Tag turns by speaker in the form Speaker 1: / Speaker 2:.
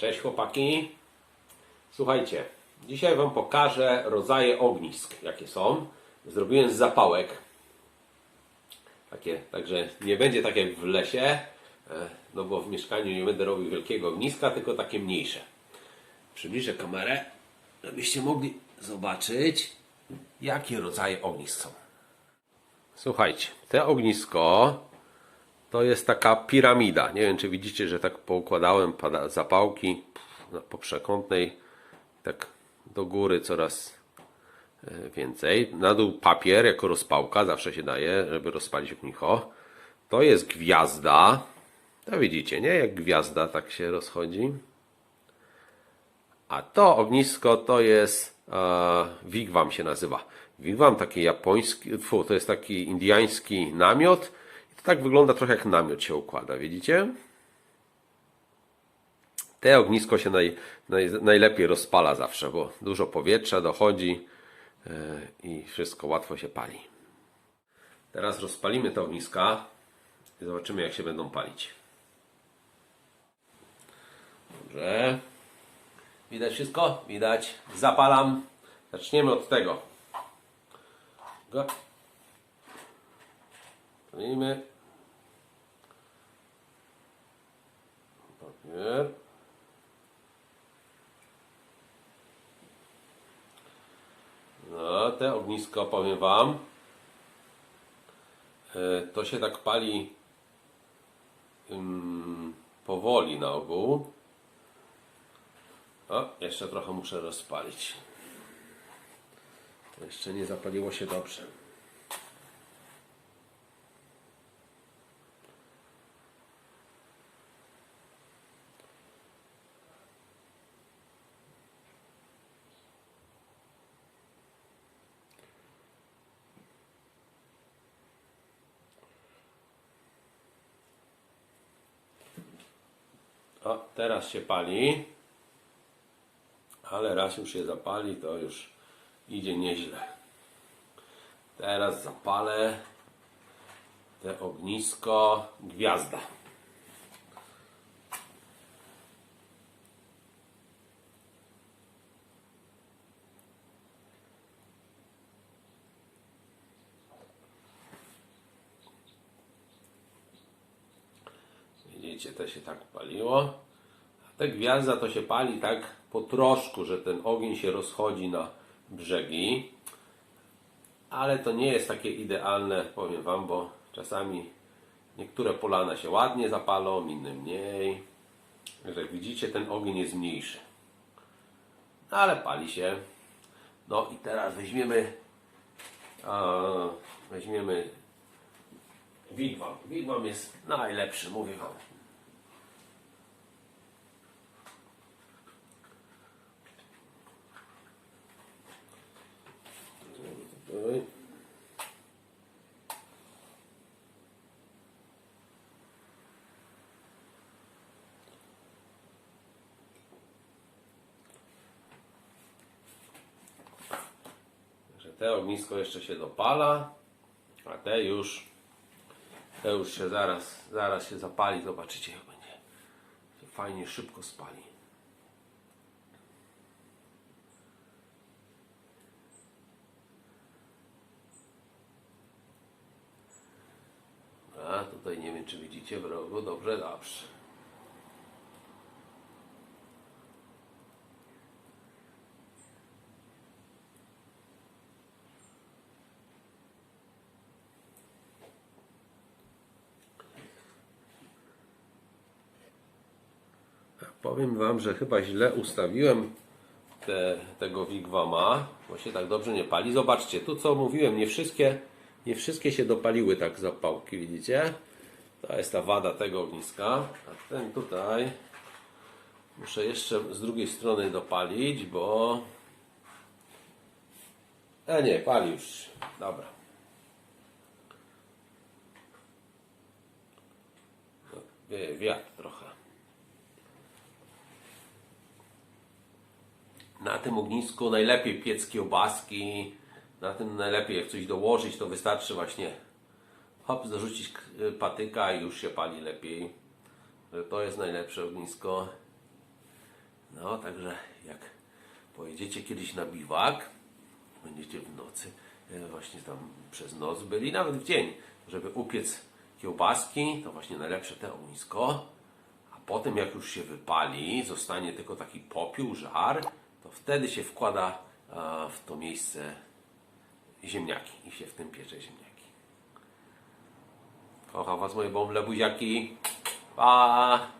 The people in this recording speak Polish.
Speaker 1: Cześć chłopaki. Słuchajcie, dzisiaj Wam pokażę rodzaje ognisk, jakie są. Zrobiłem z zapałek. Takie, także nie będzie tak jak w lesie, e, no bo w mieszkaniu nie będę robił wielkiego ogniska, tylko takie mniejsze. Przybliżę kamerę, żebyście mogli zobaczyć, jakie rodzaje ognisk są. Słuchajcie, te ognisko to jest taka piramida. Nie wiem, czy widzicie, że tak poukładałem zapałki po przekątnej, tak do góry coraz e, więcej. Na dół papier jako rozpałka, zawsze się daje, żeby rozpalić ognicho. To jest gwiazda. To widzicie, nie? Jak gwiazda tak się rozchodzi. A to ognisko to jest e, wigwam się nazywa. Wigwam taki japoński, fu, to jest taki indiański namiot. To tak wygląda trochę jak namiot się układa, widzicie? Te ognisko się naj, naj, najlepiej rozpala zawsze, bo dużo powietrza dochodzi e, i wszystko łatwo się pali. Teraz rozpalimy te ogniska i zobaczymy jak się będą palić. Dobrze. Widać wszystko? Widać. Zapalam. Zaczniemy od tego. Go. Palimy. Papier. No, te ognisko, powiem Wam, e, to się tak pali ym, powoli na ogół. O, jeszcze trochę muszę rozpalić. Jeszcze nie zapaliło się dobrze. O, teraz się pali. Ale raz już się zapali, to już idzie nieźle. Teraz zapalę te ognisko gwiazda. Widzicie, to się tak paliło. Ta gwiazda to się pali tak po troszku, że ten ogień się rozchodzi na brzegi. Ale to nie jest takie idealne, powiem Wam, bo czasami niektóre polana się ładnie zapalą, inne mniej. Także jak widzicie, ten ogień jest mniejszy. No, ale pali się. No i teraz weźmiemy a, weźmiemy wigwam. Wigwam jest najlepszy, mówię Wam. Oj. Także te ognisko jeszcze się dopala, a te już te już się zaraz, zaraz się zapali, zobaczycie jak będzie. Fajnie szybko spali. A tutaj nie wiem czy widzicie w rogu, dobrze, dobrze. Powiem Wam, że chyba źle ustawiłem te, tego wigwama, bo się tak dobrze nie pali. Zobaczcie, tu co mówiłem, nie wszystkie, nie wszystkie się dopaliły tak zapałki, widzicie? To jest ta wada tego ogniska. A ten tutaj muszę jeszcze z drugiej strony dopalić, bo... A nie, pali już. Dobra. Wiatr trochę. Na tym ognisku najlepiej piec kiełbaski. Na tym najlepiej jak coś dołożyć, to wystarczy właśnie hop, dorzucić k- patyka i już się pali lepiej. To jest najlepsze ognisko. No, także jak pojedziecie kiedyś na biwak, będziecie w nocy, e, właśnie tam przez noc byli, nawet w dzień, żeby upiec kiełbaski, to właśnie najlepsze te ognisko, a potem jak już się wypali, zostanie tylko taki popiół, żar, to wtedy się wkłada a, w to miejsce ziemniaki i się w tym piecze ziemniaki. Kocham Was moje bąble buziaki. Pa!